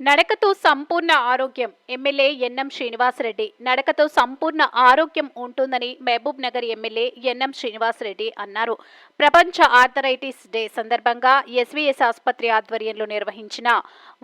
నడకతో సంపూర్ణ ఆరోగ్యం. MLA N M Srinivasa Reddy. నడకతో సంపూర్ణ ఆరోగ్యం ఉంటుందని Mahabubnagar MLA N M Srinivasa Reddy అన్నారు. ప్రపంచ ఆర్థరైటిస్ డే సందర్భంగా ఎస్వీఎస్ ఆసుపత్రి ఆధ్వర్యంలో నిర్వహించిన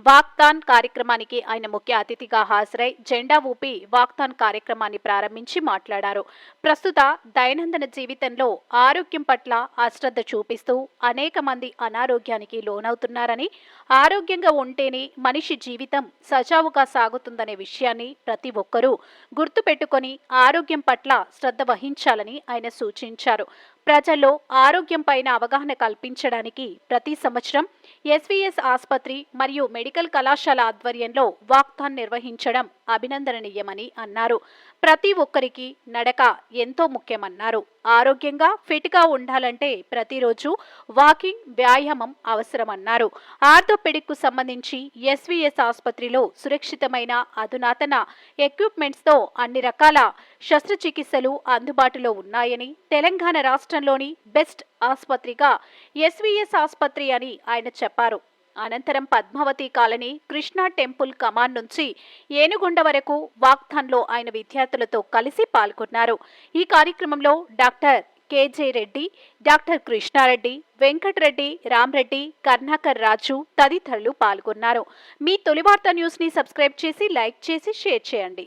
వాక్తాన్ కార్యక్రమానికి ఆయన ముఖ్య అతిథిగా హాజరై జెండా ఊపి వాక్తాన్ కార్యక్రమాన్ని ప్రారంభించి మాట్లాడారు. ప్రస్తుత దైనందిన జీవితంలో ఆరోగ్యం పట్ల అశ్రద్ధ చూపిస్తూ అనేక మంది అనారోగ్యానికి లోనవుతున్నారని ఆరోగ్యంగా ఉంటేనే మనిషి జీవితం సజావుగా సాగుతుందనే విషయాన్ని ప్రతి ఒక్కరూ గుర్తుపెట్టుకొని ఆరోగ్యం పట్ల శ్రద్ధ వహించాలని ఆయన సూచించారు. ప్రజల్లో ఆరోగ్యం పైన అవగాహన కల్పించడానికి ప్రతి సంవత్సరం ఎస్వీఎస్ ఆసుపత్రి మరియు మెడికల్ కళాశాల ఆధ్వర్యంలో వాక్థాన్ నిర్వహించడం అభినందనీయమని అన్నారు. ప్రతి ఒక్కరికి నడక ఎంతో ముఖ్యమన్నారు. ఆరోగ్యంగా ఫిట్గా ఉండాలంటే ప్రతిరోజు వాకింగ్ వ్యాయామం అవసరమన్నారు. ఆర్థోపెడిక్కు సంబంధించి ఎస్వీఎస్ ఆసుపత్రిలో సురక్షితమైన అధునాతన ఎక్విప్మెంట్స్తో అన్ని రకాల శస్త్రచికిత్సలు అందుబాటులో ఉన్నాయని తెలంగాణ రాష్ట్రంలోని బెస్ట్ ఆసుపత్రిగా ఎస్వీఎస్ ఆసుపత్రి అని ఆయన చెప్పారు. అనంతరం పద్మావతి కాలనీ కృష్ణా టెంపుల్ కమాన్ నుంచి ఏనుగొండ వరకు వాక్థాన్లో ఆయన విద్యార్థులతో కలిసి పాల్గొన్నారు. ఈ కార్యక్రమంలో doctor K J Reddy doctor Krishna Reddy Venkata Reddy Ram Reddy Karnakar Raju తదితరులు పాల్గొన్నారు. మీ తొలి వార్త న్యూస్ని సబ్స్క్రైబ్ చేసి లైక్ చేసి షేర్ చేయండి.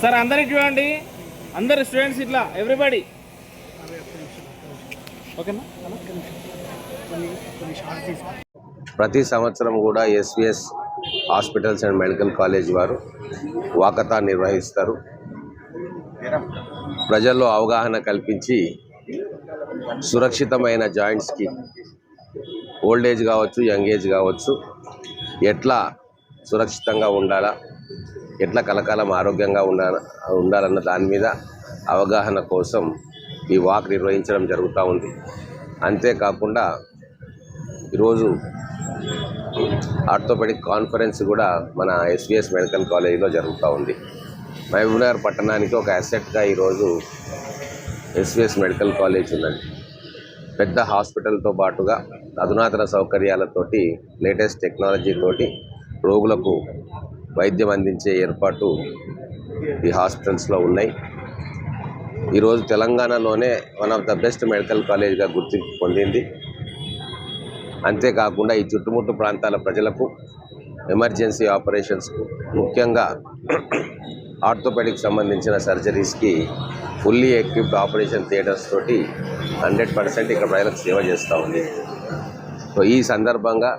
Sir అందరికి చూడండి. అందరు స్టూడెంట్స్ ఇట్లా ఎవ్రీబడి ఓకేనా ప్రతి సంవత్సరం కూడా SVS hospitals and medical college వారు వాకతా నిర్వహిస్తారు. ప్రజల్లో అవగాహన కల్పించి సురక్షితమైన జాయింట్స్కి ఓల్డ్ ఏజ్ కావచ్చు యంగ్ ఏజ్ కావచ్చు ఎట్లా సురక్షితంగా ఉండాలా ఎట్లా కలకాలం ఆరోగ్యంగా ఉండాల ఉండాలన్న దాని మీద అవగాహన కోసం ఈ వాక్ నిర్వహించడం జరుగుతూ ఉంది. అంతేకాకుండా ఈరోజు ఆర్థోపెడిక్ కాన్ఫరెన్స్ కూడా మన ఎస్విఎస్ మెడికల్ కాలేజీలో జరుగుతూ ఉంది. మహబూబ్నగర్ పట్టణానికి ఒక అసెట్గా ఈరోజు ఎస్విఎస్ మెడికల్ కాలేజ్ ఉన్నది. పెద్ద హాస్పిటల్తో పాటుగా అధునాతన సౌకర్యాలతోటి లేటెస్ట్ టెక్నాలజీ తోటి రోగులకు వైద్యం అందించే ఏర్పాటు ఈ హాస్పిటల్స్లో ఉన్నాయి. ఈరోజు తెలంగాణలోనే one of the best medical కాలేజ్గా గుర్తింపు పొందింది. అంతేకాకుండా ఈ చుట్టుముట్టు ప్రాంతాల ప్రజలకు ఎమర్జెన్సీ ఆపరేషన్స్కు ముఖ్యంగా ఆర్థోపెడిక్ సంబంధించిన సర్జరీస్కి ఫుల్లీ ఎక్విప్డ్ ఆపరేషన్ థియేటర్స్ తోటి హండ్రెడ్ పర్సెంట్ ఇక్కడ ప్రజలకు సేవ చేస్తూ ఉంది. సో ఈ సందర్భంగా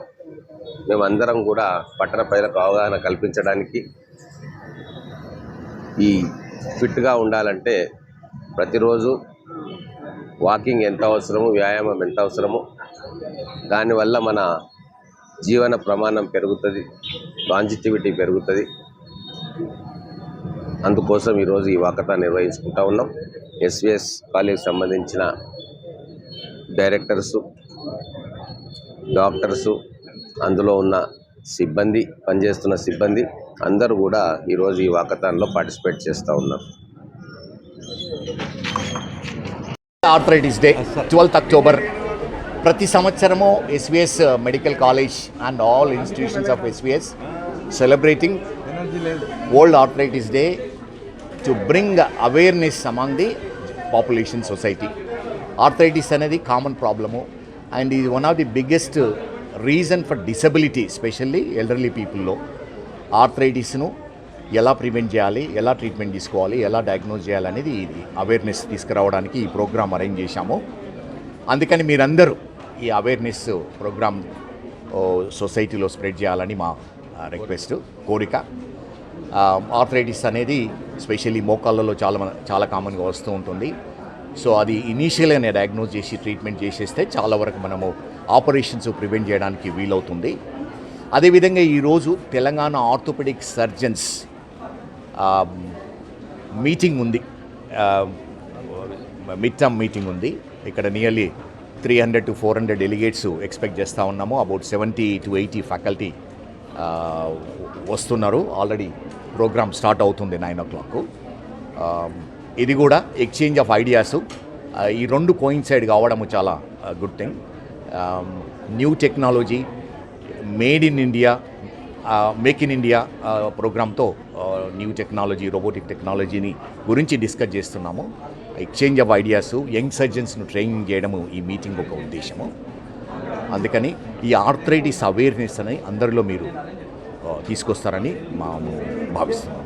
మేమందరం కూడా పట్టణ ప్రజలకు అవగాహన కల్పించడానికి ఈ ఫిట్గా ఉండాలంటే ప్రతిరోజు వాకింగ్ ఎంత అవసరము వ్యాయామం ఎంత అవసరము దానివల్ల మన జీవన ప్రమాణం పెరుగుతుంది లాంజిటివిటీ పెరుగుతుంది. అందుకోసం ఈరోజు ఈ వాకతా నిర్వహించుకుంటా ఉన్నాం. ఎస్విఎస్ కాలేజ్ సంబంధించిన డైరెక్టర్సు డాక్టర్సు అందులో ఉన్న సిబ్బంది పనిచేస్తున్న సిబ్బంది అందరూ కూడా ఈరోజు ఈ వాకథాన్లో పార్టిసిపేట్ చేస్తూ ఉన్నారు. Arthritis day twelfth October. ప్రతి సంవత్సరము SVS medical college and all institutions of SVS celebrating world arthritis day to bring awareness among the population society. Arthritis అనేది కామన్ ప్రాబ్లము అండ్ ఇది one of the biggest reason for disability specially elderly పీపుల్లో ఆర్థరైటిస్ను ఎలా prevent చేయాలి ఎలా treatment తీసుకోవాలి ఎలా diagnose చేయాలనేది ఇది అవేర్నెస్ తీసుకురావడానికి ఈ ప్రోగ్రాం అరేంజ్ చేశాము. అందుకని మీరందరూ ఈ అవేర్నెస్ ప్రోగ్రామ్ సొసైటీలో స్ప్రెడ్ చేయాలని మా రిక్వెస్ట్ కోరిక. ఆర్థరైటిస్ అనేది స్పెషల్లీ మోకాళ్ళలో చాలా చాలా కామన్గా వస్తూ ఉంటుంది. సో అది ఇనీషియల్గానే డయాగ్నోజ్ చేసి ట్రీట్మెంట్ చేసేస్తే చాలా వరకు మనము ఆపరేషన్స్ ప్రివెంట్ చేయడానికి వీలవుతుంది. అదేవిధంగా ఈరోజు తెలంగాణ ఆర్థోపెడిక్ సర్జన్స్ మీటింగ్ ఉంది. మిడ్ టర్మ్ మీటింగ్ ఉంది. ఇక్కడ nearly three hundred to four hundred delegates expect చేస్తూ ఉన్నాము. About seventy to eighty faculty వస్తున్నారు. ఆల్రెడీ ప్రోగ్రామ్ స్టార్ట్ అవుతుంది నైన్ ఓ క్లాక్ ఇది కూడా ఎక్స్చేంజ్ ఆఫ్ ఐడియాస్ ఈ రెండు కోయిన్సైడ్ కావడము చాలా good thing new technology made in India make in India ప్రోగ్రామ్తో new technology robotic టెక్నాలజీని గురించి డిస్కస్ చేస్తున్నాము. ఎక్స్చేంజ్ ఆఫ్ ఐడియాస్ యంగ్ సర్జన్స్ను ట్రైనింగ్ చేయడము ఈ మీటింగ్ ఒక ఉద్దేశము. అందుకని ఈ ఆర్థరైటిస్ అవేర్నెస్ అని అందరిలో మీరు తీసుకొస్తారని మేము భావిస్తున్నాము